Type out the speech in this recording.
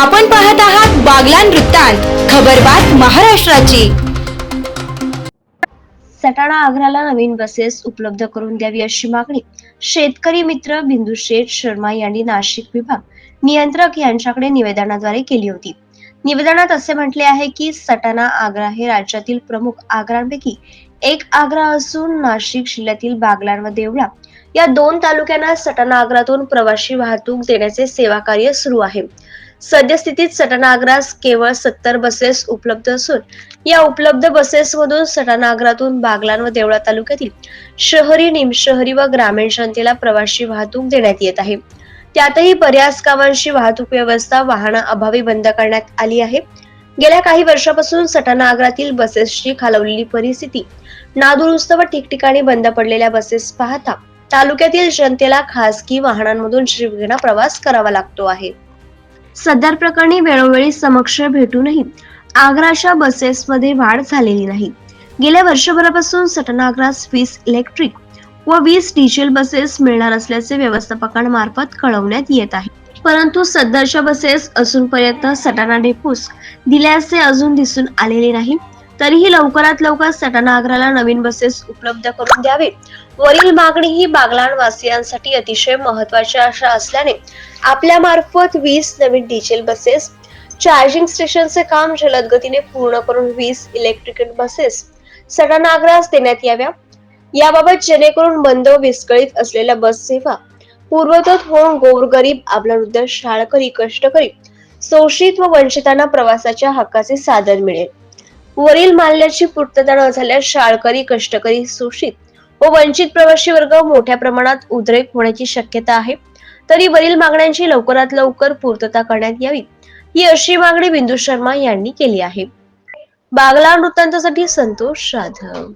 आपण पाहत आहात बागलान वृत्तांत खबरबात महाराष्ट्राची. सटाणा आग्राला नवीन बसेस उपलब्ध करून द्यावी अशी मागणी शेतकरी मित्र बिंदू शेठ शर्मा यांनी नाशिक विभाग नियंत्रक यांच्याकडे निवेदनाद्वारे केली होती. निवेदनात असे म्हटले आहे की सटाणा आग्रा हे राज्यातील प्रमुख आग्रांपैकी एक आग्रा असून नाशिक जिल्ह्यातील बागलाण व देवळा या दोन तालुक्यांना सटाणा आग्रातून प्रवासी वाहतूक देण्याचे सेवा कार्य सुरू आहे. सद्यस्थितीत सटाणा आग्रास केवळ सत्तर बसेस उपलब्ध असून या उपलब्ध बसेसमधून सटाणा आग्रातून बागलाण व देवळा तालुक्यातील शहरी निमशहरी व ग्रामीण जनतेला प्रवासी वाहतूक देण्यात येत आहे. त्यातही बऱ्याच गावांची वाहतूक व्यवस्था वाहनाअभावी बंद करण्यात आली आहे. गेल्या काही वर्षापासून सटाणा आग्रातील बसेसची खालवलेली परिस्थिती. नादुरुस्त व ठिकठिकाणी बंद पडलेल्या बसेस पाहता तालुक्यातील जनतेला खासगी वाहनांमधून श्रीविघ्ना प्रवास करावा लागतो आहे. सदर प्रकरणी वेळोवेळी समक्ष भेटूनही आग्राच्या बसेसमध्ये वाढ झालेली नाही. गेल्या वर्षभरापासून सटाणा आग्रास वीस इलेक्ट्रिक व वीस डिझेल बसेस मिळणार असल्याचे व्यवस्थापकांमार्फत कळवण्यात येत आहे. परंतु सदरच्या बसेस अजूनपर्यंत सटाणा डेपोस दिल्याचे अजून दिसून आलेले नाही. तरीही लवकरात लवकर सटाणा आग्राला नवीन बसेस उपलब्ध करून द्यावे. वरील मागणी ही बागलाण वासियांसाठी अतिशय महत्वाची अशा असल्याने आपल्या मार्फत वीस नवीन डिझेल बसेस चार्जिंग स्टेशनचे काम जलद गतीने पूर्ण करून वीस इलेक्ट्रिकल बसेस सटाणा आग्रास देण्यात याव्या. याबाबत जेणेकरून बंद विस्कळीत असलेल्या बस सेवा पूर्वतत होऊन गोरगरीब आबलावृद्ध शाळकरी कष्टकरी शोषित व वंचितांना प्रवासाच्या हक्काचे साधन मिळेल. वरील माल्याची पूर्तता न झाल्यास शाळकरी कष्टकरी शोषित व वंचित प्रवासी वर्ग मोठ्या प्रमाणात उद्रेक होण्याची शक्यता आहे. तरी वरील मागण्यांची लवकरात लवकर पूर्तता करण्यात यावी ही अशी मागणी बिंदू शर्मा यांनी केली आहे. बागला वृत्तांतासाठी संतोष जाधव